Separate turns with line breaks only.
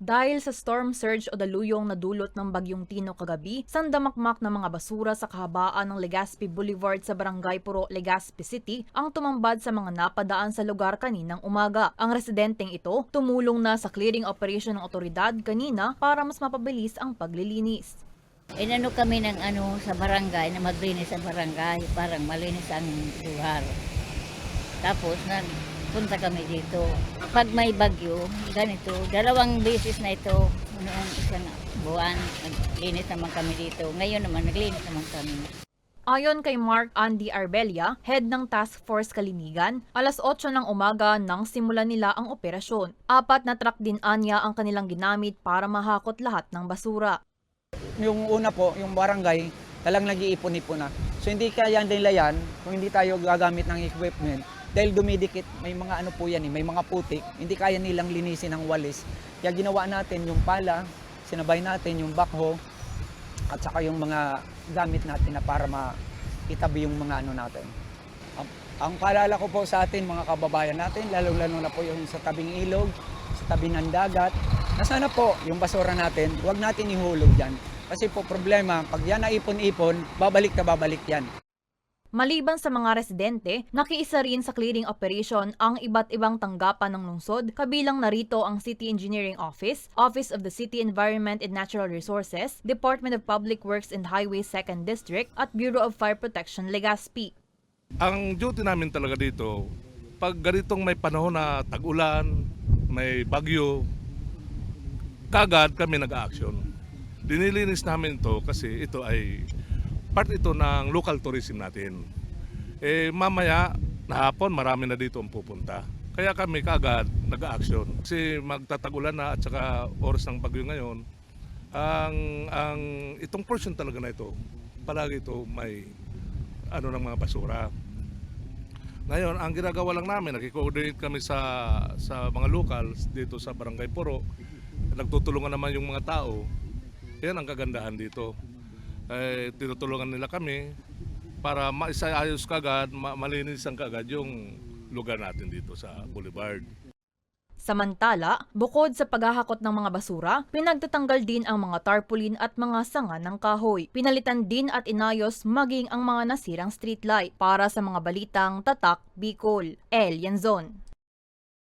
Dahil sa storm surge o daluyong na dulot ng bagyong Tino kagabi, sandamakmak ng mga basura sa kahabaan ng Legazpi Boulevard sa Barangay Puro, Legazpi City ang tumambad sa mga napadaan sa lugar kaninang umaga. Ang residenteng ito tumulong na sa clearing operation ng otoridad kanina para mas mapabilis ang paglilinis.
Inano kami ng ano sa barangay na maglinis sa barangay, parang malinis ang lugar. Tapos nagpunta kami dito. Pag may bagyo, ganito, dalawang beses na ito, noong isang buwan, naglinis naman kami dito. Ngayon naman, naglinis naman kami.
Ayon kay Mark Andy Arbelia, head ng Task Force Kalinigan, alas 8 ng umaga nang simulan nila ang operasyon. Apat na truck din anya ang kanilang ginamit para mahakot lahat ng basura.
Yung una po, yung barangay, talang nag-iipon-ipon na. So hindi kaya nila yan kung hindi tayo gagamit ng equipment. Dahil dumidikit, may mga ano po yan, eh, may mga putik, hindi kaya nilang linisin ng walis. Kaya ginawa natin yung pala, sinabay natin yung backhoe, at saka yung mga gamit natin na para maitabi yung mga ano natin. Ang, ang paalala ko po sa atin, mga kababayan natin, lalo-lalo na po yung sa tabing ilog, sa tabi ng dagat, na sana po yung basura natin, huwag natin ihulog dyan. Kasi po problema, pag yan naipon-ipon, babalik na babalik yan.
Maliban sa mga residente, nakiisa rin sa clearing operation ang iba't ibang tanggapan ng lungsod, kabilang narito ang City Engineering Office, Office of the City Environment and Natural Resources, Department of Public Works and Highways 2nd District, at Bureau of Fire Protection Legazpi.
Ang duty namin talaga dito, pag ganitong may panahon na tag-ulan, may bagyo, kagad kami nag-action. Dinilinis namin to kasi ito ay part ito ng local tourism natin. Eh mamaya, nahapon, marami na dito ang pupunta. Kaya kami kagad nag-action. Kasi magtatagulan na at saka oras ng bagyo ngayon, ang, ang itong portion talaga na ito, palagi ito may ano ng mga basura. Ngayon, ang ginagawa lang namin, nakikoordinate kami sa sa mga locals dito sa Barangay Puro. Nagtutulungan naman yung mga tao. Yan ang kagandahan dito. Eh, tinutulungan nila kami para maisayos kagad, ma- malinisan kagad yung lugar natin dito sa Boulevard.
Samantala, bukod sa paghahakot ng mga basura, pinagtatanggal din ang mga tarpaulin at mga sanga ng kahoy. Pinalitan din at inayos maging ang mga nasirang streetlight para sa mga balitang Tatak Bicol. El Yanzon.